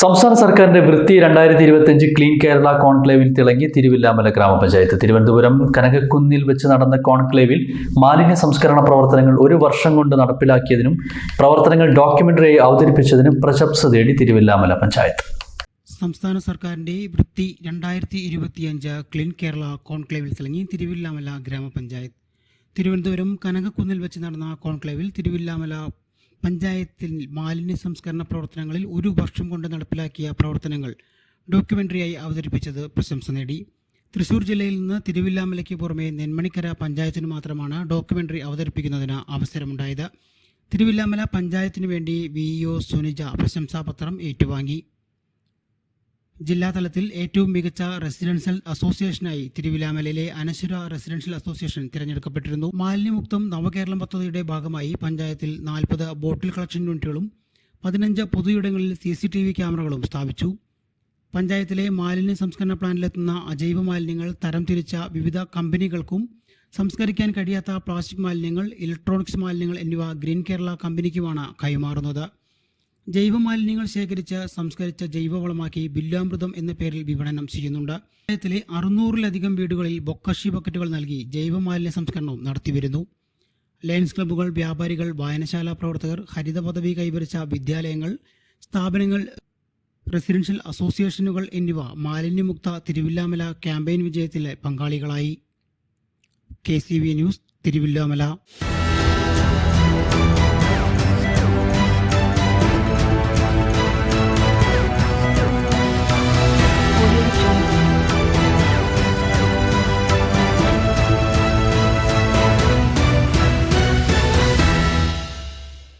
സംസ്ഥാന സർക്കാരിന്റെ വൃത്തി രണ്ടായിരത്തി ഇരുപത്തിയഞ്ച് ക്ലീൻ കേരള കോൺക്ലേവിൽ തിളങ്ങി തിരുവില്ലാമല ഗ്രാമപഞ്ചായത്ത്. തിരുവനന്തപുരം കനകക്കുന്നിൽ വെച്ച് നടന്ന കോൺക്ലേവിൽ മാലിന്യ സംസ്കരണ പ്രവർത്തനങ്ങൾ ഒരു വർഷം കൊണ്ട് നടപ്പിലാക്കിയതിനും പ്രവർത്തനങ്ങൾ ഡോക്യുമെന്ററിയായി അവതരിപ്പിച്ചതിനും പ്രശംസ തേടി തിരുവില്ലാമല പഞ്ചായത്ത്. സംസ്ഥാന സർക്കാരിന്റെ വൃത്തി രണ്ടായിരത്തി ഇരുപത്തിയഞ്ച് ക്ലീൻ കേരള കോൺക്ലേവിൽ തിളങ്ങി തിരുവില്ലാമല ഗ്രാമപഞ്ചായത്ത്. തിരുവനന്തപുരം കനകക്കുന്നിൽ വെച്ച് നടന്ന കോൺക്ലേവിൽ തിരുവില്ലാമല പഞ്ചായത്തിൽ മാലിന്യ സംസ്കരണ പ്രവർത്തനങ്ങളിൽ ഒരു വർഷം കൊണ്ട് നടപ്പിലാക്കിയ പ്രവർത്തനങ്ങൾ ഡോക്യുമെന്ററിയായി അവതരിപ്പിച്ചത് പ്രശംസ നേടി. തൃശൂർ ജില്ലയിൽ നിന്ന് തിരുവില്ലാമലയ്ക്ക് പുറമെ നെന്മണിക്കര പഞ്ചായത്തിന് മാത്രമാണ് ഡോക്യുമെന്ററി അവതരിപ്പിക്കുന്നതിന് അവസരമുണ്ടായത്. തിരുവില്ലാമല പഞ്ചായത്തിനു വേണ്ടി വി ഒ സുനിജ പ്രശംസാപത്രം ഏറ്റുവാങ്ങി. ജില്ലാതലത്തിൽ ഏറ്റവും മികച്ച റെസിഡൻഷ്യൽ അസോസിയേഷനായി തിരുവിലാമലയിലെ അനശ്വര റെസിഡൻഷ്യൽ അസോസിയേഷൻ തിരഞ്ഞെടുക്കപ്പെട്ടിരുന്നു. മാലിന്യമുക്തം നവകേരളം പദ്ധതിയുടെ ഭാഗമായി പഞ്ചായത്തിൽ നാൽപ്പത് ബോട്ടിൽ കളക്ഷൻ യൂണിറ്റുകളും പതിനഞ്ച് പൊതുയിടങ്ങളിൽ സി സി ടി വി ക്യാമറകളും സ്ഥാപിച്ചു. പഞ്ചായത്തിലെ മാലിന്യ സംസ്കരണ പ്ലാന്റിലെത്തുന്ന അജൈവ മാലിന്യങ്ങൾ തരംതിരിച്ച വിവിധ കമ്പനികൾക്കും സംസ്കരിക്കാൻ കഴിയാത്ത പ്ലാസ്റ്റിക് മാലിന്യങ്ങൾ ഇലക്ട്രോണിക്സ് മാലിന്യങ്ങൾ എന്നിവ ഗ്രീൻ കേരള കമ്പനിക്കുമാണ് കൈമാറുന്നത്. ജൈവമാലിന്യങ്ങൾ ശേഖരിച്ച് സംസ്കരിച്ച ജൈവവളമാക്കി ബില്ലാമൃതം എന്ന പേരിൽ വിപണനം ചെയ്യുന്നുണ്ട്. പഞ്ചായത്തിലെ അറുന്നൂറിലധികം വീടുകളിൽ ബൊക്കഷി ബക്കറ്റുകൾ നൽകി ജൈവമാലിന്യ സംസ്കരണവും നടത്തിവരുന്നു ലയൻസ് ക്ലബ്ബുകൾ വ്യാപാരികൾ വായനശാല പ്രവർത്തകർ ഹരിത പദവി കൈവരിച്ച വിദ്യാലയങ്ങൾ സ്ഥാപനങ്ങൾ റെസിഡൻഷ്യൽ അസോസിയേഷനുകൾ എന്നിവ മാലിന്യമുക്ത തിരുവില്ലാമല ക്യാമ്പയിൻ വിജയത്തിലെ പങ്കാളികളായി. K news Thiruvilwamala.